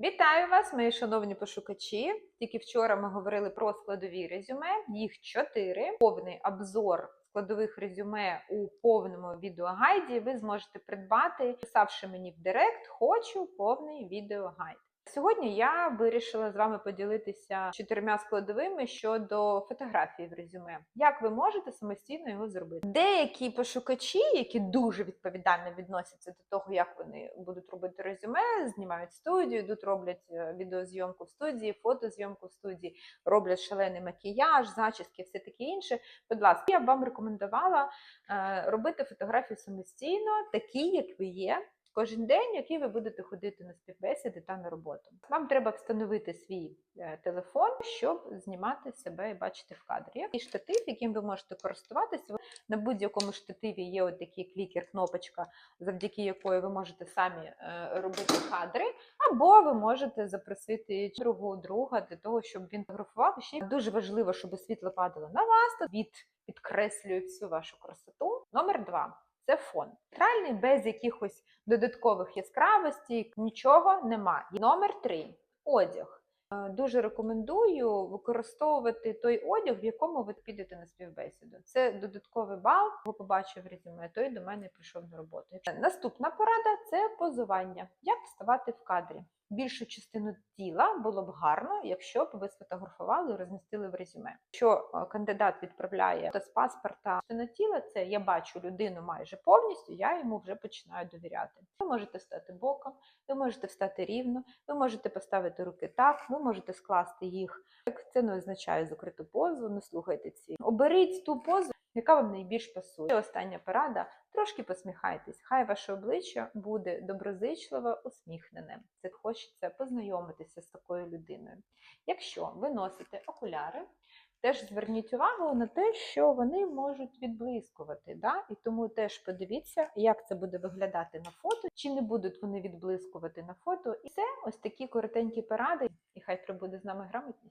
Вітаю вас, мої шановні пошукачі. Тільки вчора ми говорили про складові резюме. Їх чотири. Повний обзор складових резюме у повному відеогайді ви зможете придбати, писавши мені в Директ, хочу повний відеогайд. Сьогодні я вирішила з вами поділитися чотирма складовими щодо фотографії в резюме. Як ви можете самостійно його зробити? Деякі пошукачі, які дуже відповідально відносяться до того, як вони будуть робити резюме, знімають студію, йдуть роблять е, відеозйомку в студії, фотозйомку в студії, роблять шалений макіяж, зачіски, все таке інше. Будь ласка, я б вам рекомендувала е, робити фотографії самостійно, такі, як ви є. Кожен день, який ви будете ходити на співбесіди та на роботу. Вам треба встановити свій е, телефон, щоб знімати себе і бачити в кадрі. І штатив, яким ви можете користуватися. На будь-якому штативі є от такий клікер-кнопочка, завдяки якої ви можете самі е, робити кадри, або ви можете запросити другого друга для того, щоб він фотографував. Ще дуже важливо, щоб світло падало на вас. Від підкреслює всю вашу красоту. Номер два. Це фон. Нейтральний, без якихось додаткових яскравостей, нічого нема. Номер три одяг. Е, Дуже рекомендую використовувати той одяг, в якому ви підете на співбесіду. Це додатковий бал, ви побачив резюме, той до мене прийшов на роботу. Наступна порада це позування. Як вставати в кадрі? Більшу частину тіла було б гарно, якщо б ви сфотографували і розмістили в резюме. Якщо е, кандидат відправляє з паспорта частина тіла, це я бачу людину майже повністю, я йому вже починаю довіряти. Ви можете стати боком, ви можете встати рівно, ви можете поставити руки так, ви можете скласти їх. Як це не означає закриту позу, не слухайте ці. Оберіть ту позу, яка вам найбільш пасує. І остання порада: трошки посміхайтесь. Хай ваше обличчя буде доброзичливо усміхненим. Це хочеться познайомитися з такою людиною. Якщо ви носите окуляри, теж зверніть увагу на те, що вони можуть відблискувати. Да? І тому теж подивіться, як це буде виглядати на фото, чи не будуть вони відблискувати на фото. І це ось такі коротенькі поради, і хай прибуде з нами грамотність.